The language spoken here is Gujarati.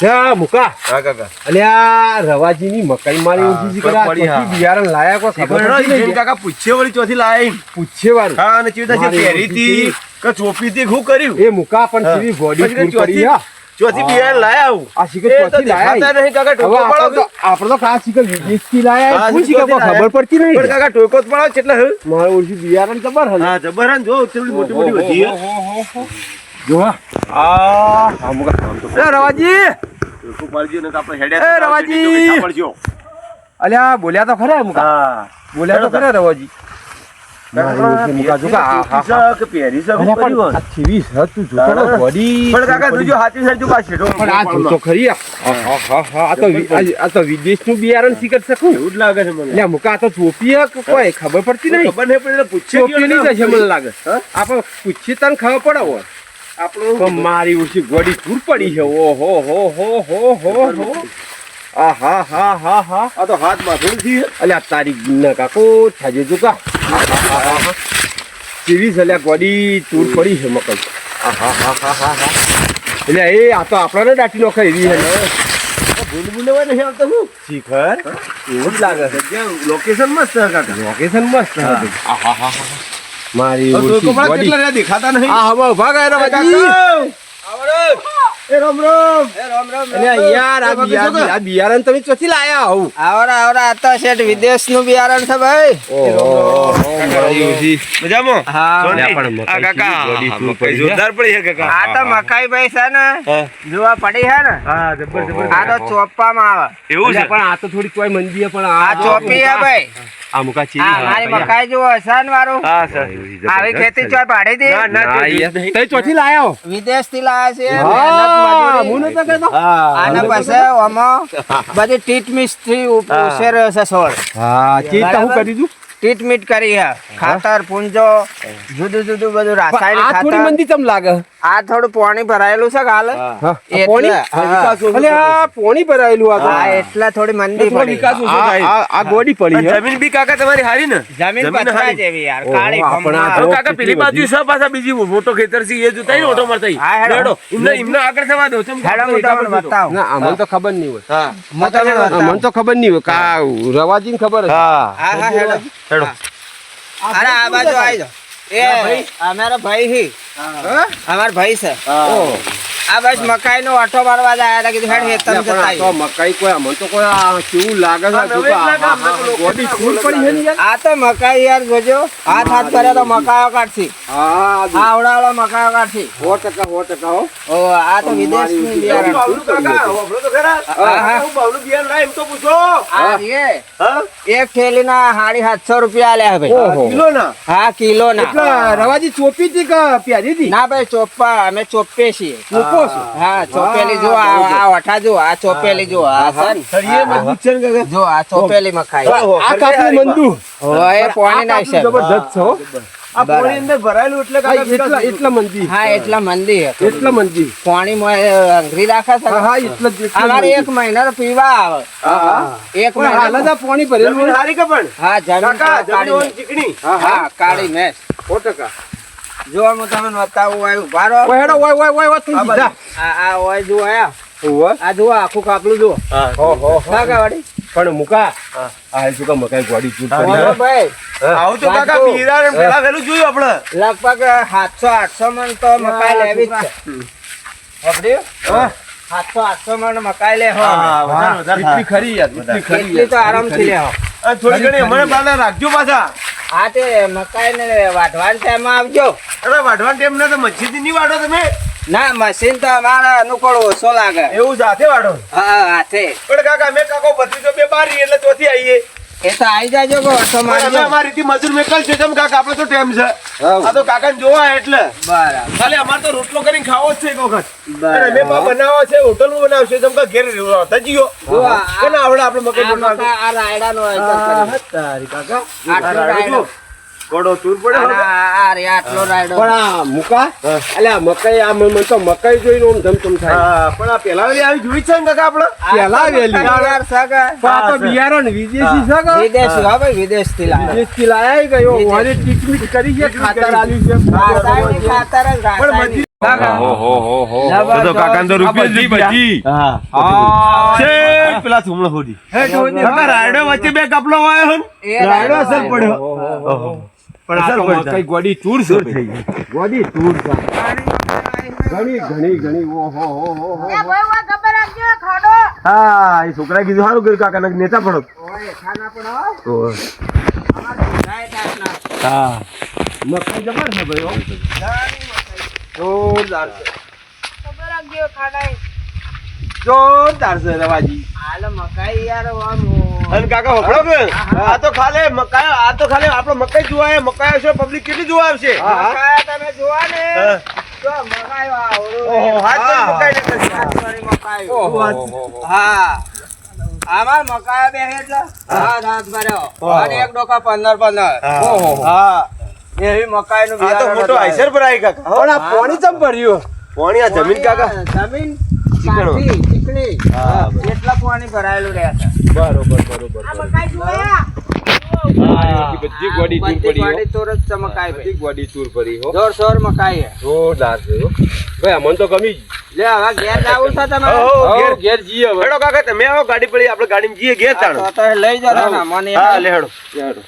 જા મુકા. હા કાકા. અલ્યા રવાજીની મકાઈ મારી ઊંચી ખબર કરા પછી બિયારણ લાયા કોઈ ખબર ખબર નથી નહીં, ને. કાકા પૂછ્યો વળી ચોથી લાઈ. પૂછે વાળું હા અને ચીવતા છે પહેરી હતી કે ચોપી હતી શું કર્યું? એ મુકા પણ હા. બોડી ફૂલ પડી હા. ચોથી બિયારણ લાયા આવું આ શીખર ચોથી લાયા નહીં કાકા ટોકો આપણે પાડો આપણે તો ખાસ શીખર વિદેશથી લાયા શું શીખર ખબર પડતી નહીં? પણ કાકા ટોકો પાડો કેટલા હે. મારું ઓછી બિયારણ જબર હા જબર જો કેટલી મોટી મોટી વધી જો હા. આ મુકા. રવાજી! ટોકો નું એ, રવાજી! પડજો. અલ્યા બોલ્યા તો ખરા મુકા. હા. બોલ્યા તો ખરા રવાજી. બિયારણ શીખર શકું એવું જ લાગે છે મને. મુકા આ તો ચોપી કોઈ? ખબર પડતી નહીં. ખબર નહીં પડે પૂછ્યો નહીં જશે મને લાગે. આપણે પૂછીએ તને ખબર પડે હોય. આપણું મારી ઉછી ગોડી ચૂર પડી છે ઓ હો હો હો હો હો હો આ હા હા હા હા આ તો હાથમાં માથું થી અલ્યા તારી ના કાકો થાજે જો કા છે અલ્યા ગોડી ધૂર પડી છે મકલ આ હા હા હા હા હા એટલે એ આ તો આપણાને દાટી નોખા એવી છે ને ભૂલ ભૂલવા આવતો હું શીખર એવું જ લાગે છે લોકેશન મસ્ત કાકા લોકેશન મસ્ત હા. હા હા હા મારી કેટલા દેખાતા નહીં? આ હવે ઊભા ગયા રે કાકા! બાજી. એ રામ રામ યાર આ એ બિયારણ આ બિયારણ તમે ચોથી લાયા આવું? આવરા આવરા આ તો શેઠ વિદેશનું બિયારણ છે ભાઈ. મજામાં? હા. પણ મકાઈ આ કાકા જોરદાર પડી છે કાકા. આ તો મકાઈ ભાઈ છે ને જોવા પડી છે ને. હા જબર જબર આ તો ચોપ્પામાં આવે. એવું છે? પણ આ તો થોડી કોઈ મંદી છે પણ આ ચોપી હે ભાઈ. આ મુકા ચીરી આ મારી મકાઈ જો હસન વાળો હા સર. આવી ખેતી ચોય પાડી દે? ના ના તઈ ચોથી લાયો વિદેશથી લાયા છે હા, મહેનત મજૂરી. તો કહેતો. આને પછી આમાં બધી ટ્રીટમીટથી. છે છોડ હા ચીજ તો હું કરી દઉં? ટ્રીટમેન્ટ કરી હે. ખાતર પૂંજો જુદું જુદું બધું રાસાયણિક રાસાયણિક આ થોડી ખાતર. મંદી તમ લાગે? આ થોડું પાણી ભરાયેલું છે કાલે પોણી? પોણી ભરાયેલું આ તો. એટલે થોડી મંદી પડી. આ- ગોડી પડી જમીન બી કાકા તમારી હારી ને? જમીન પથરા જેવી યાર કાળી. તો- કાકા પેલી બાજુ છે પાછા બીજી? મોટો ખેતર છે એ જોતા ઓટો મારતા હા, હેડો. ઇમને એમને એમને આગળ થવા દો. ચમ હેડો તમને બતાવું. ના અમને તો ખબર નહીં હોય. હા. હું તમને અમને તો ખબર નહીં હોય કા રવાજીને ખબર હા. હા હા હેડો. હેડો. અરે આ બાજુ આવી જાઓ. એ અમારા ભાઈ. હી. અમારા ભાઈ છે. આ બસ મકાઈ નો આટો મારવા જ આયા હતા કીધું હેડ હેતમ જતા તો મકાઈ કોઈ અમને તો કોઈ આ કેવું લાગે છે ગોડી ફૂલ પડી છે ને યાર. આ તો મકાઈ યાર જોજો. હાથ હાથ કરે તો મકાઈઓ કાઢશી. હા આ આવડાવડો મકાઈઓ કાઢશી. સો ટકા સો ટકા હો. ઓ આ તો વિદેશની યાર બિયારણ કાકા હોભળો તો ખરા. હા, બાવલું બિયાર લાય એમ તો પૂછો. આ રીએ હા? એક થેલી ના સાડી સાતસો રૂપિયા આલ્યા ભાઈ. કિલો ના હા કિલો ના એટલે રવાજી ચોપી હતી કે પ્યારી હતી? ના ભાઈ ચોપ્પા અમે ચોપ્પે છીએ. ચોપો છો? હા ચોપેલી જો આ આ વઠા જો આ ચોપેલી જો આ છે ને. થળીએ મજબૂત છે ને કાકા? જો આ ચોપેલી મકાઈ આ કાપનું મંદુ. હોય પાણી નાખશે જબરદસ્ત છે આ પાણી અંદર ભરાયેલું એટલે એટલા એટલા મંદી. હા એટલા મંદી એટલા મંદી. પાણી અંગરી રાખે છે હા હા એટલા જ અમારે એક મહિના તો પીવા આવે. એક હાલ મહિના. પાણી ભરેલું હારી કે પણ? હા જમીન હા કાળી મેસ ટકા. જો હું તમને બતાવું હોય ઊભા રહો. ઓય ઓય ઓય ઓય ઓય તું સીધા. આ આ ઓય જો આયા ઓય. આ જો આખું કાપલું જો હા હો હો. કાકા વાડી? પણ મુકા હા. આ શું કા મકાઈ ગોડી ચૂટ હે? ભાઈ. આવું તો કાકા. પીરા ને પેલા વેલું જોયું આપણે? લગભગ સાતસો આઠસો મણ તો મકાઈ લેવી જ છે. સાંભળ્યું? હા. સાતસો આઠસો મણ મકાઈ લે હો. ખરી ખરી તો આરામ આરામથી લે હો. થોડી ઘણી મને પાછા રાખજો પાછા. હા તે મકાઈ ને વાઢવાન ટાઈમ આવજો. અરે વાઢવાન ટાઈમ ને તો મસ્જિદ નહીં વાઢો તમે? ના મશીન તો અમારા અનુકૂળ ઓછો લાગે. એવું જાતે વાઢો? હા હાથે. પણ કાકા મેં કાકો ભત્રીજો બે બારી એટલે ચોથી આવીએ એ તો આવી જાજો કે પણ મારજો અમારી થી મજૂર મેકલ છે તેમ કાકા આપણે તો ટેમ છે. આ તો કાકા જોવા એટલે. બરાબર. ખાલી અમારે તો રોટલો કરીને ખાવો જ છે એક વખત. અરે મે પા બનાવવા છે હોટલમાં બનાવશે તેમ કા ઘેર રહેતા જીઓ જો કોને આવડે આપણે મકઈ આ રાયડા નો આ આઈટમ. તારી કાકા. આ રાયડો ગોળો ચૂર પડે અને હવે. આ આ રે આટલો રાયડો. પણ આ મુકા. અલ્યા મકાઈ આ મને તો મકાઈ જોઈને ઓમ ધમધમ થાય. હા, પણ આ પેલા વેલી આવી જોઈ છે ને કાકા આપણે? પેલા વેલી. યાર છે કે? આ તો બિયારો ને વિદેશી છે કે વિદેશી હો. ભાઈ લાયા. વિદેશથી લાયા ગયો વિદેશી. વારે ટ્રીટમેન્ટ કરી છે ખાતર આલી છે. રાસાયણિક ખાતર જ પેલા રાયડો વચ્ચે બે કપલો વાયો રાયડો અસર પડ્યો પણ આ તો કઈ ગોડી તૂર છે ગઈ. ગોડી ચૂર છે. ઘણી ઘણી ઘણી. ઓ હો હો હો હો. એ ભાઈ ઓય ખબર રાખજો ખાડો. હા એ છોકરા કીધું સારું કર્યું કાકા નક નેતા પડો. ઓય ખાના પણ હો. હા. મકાઈ જબર છે ભાઈ. જોરદાર છે. જોરદાર છે રવાજી. હાલ મકાઈ યાર આમ અને કાકા હોભળો કે? આ તો ખાલે મકાઈ આ તો ખાલે આપણો મકાઈ જોવા આવે મકાઈ આવશે પબ્લિક કેટલી જોવા આવશે? મકાઈ તમે જોવા ને. તો મકાઈ ઓહો, હાથ પર મકાઈ ને કરી. હાથ વાળી મકાઈ. ઓહો. હા. આમાં મકાઈ બે એટલે? હાથ હાથ ભર્યો અને એક ડોકા પંદર પંદર. ઓહો. હા. એવી મકાઈ નું આ તો મોટો આઈસર પર આવી કાકા. પણ આ પાણી ચમ ભર્યું? પાણી આ જમીન કાકા? જમીન ચીકણો. ચીકણી. હા, પાણી ભરાયેલું રહે છે. બરોબર બરોબર આ મકાઈ જોયા બધી ગોડી ચૂર પડી. ગોડી તોર જ ચમકાય બધી ગોડી તૂર પડી હો. જોર શોર મકાઈ જોરદાર છે ભાઈ અમને તો ગમી. લે હવે ઘેર જાવું છે હો, હો, ઘેર ઘેર જઈએ હવે. હેડો કાકા તમે આવો ગાડી પડી આપણે ગાડીમાં જીએ ઘેર તાણ તો લઈ જતા મને હા લે હેડો હેડો.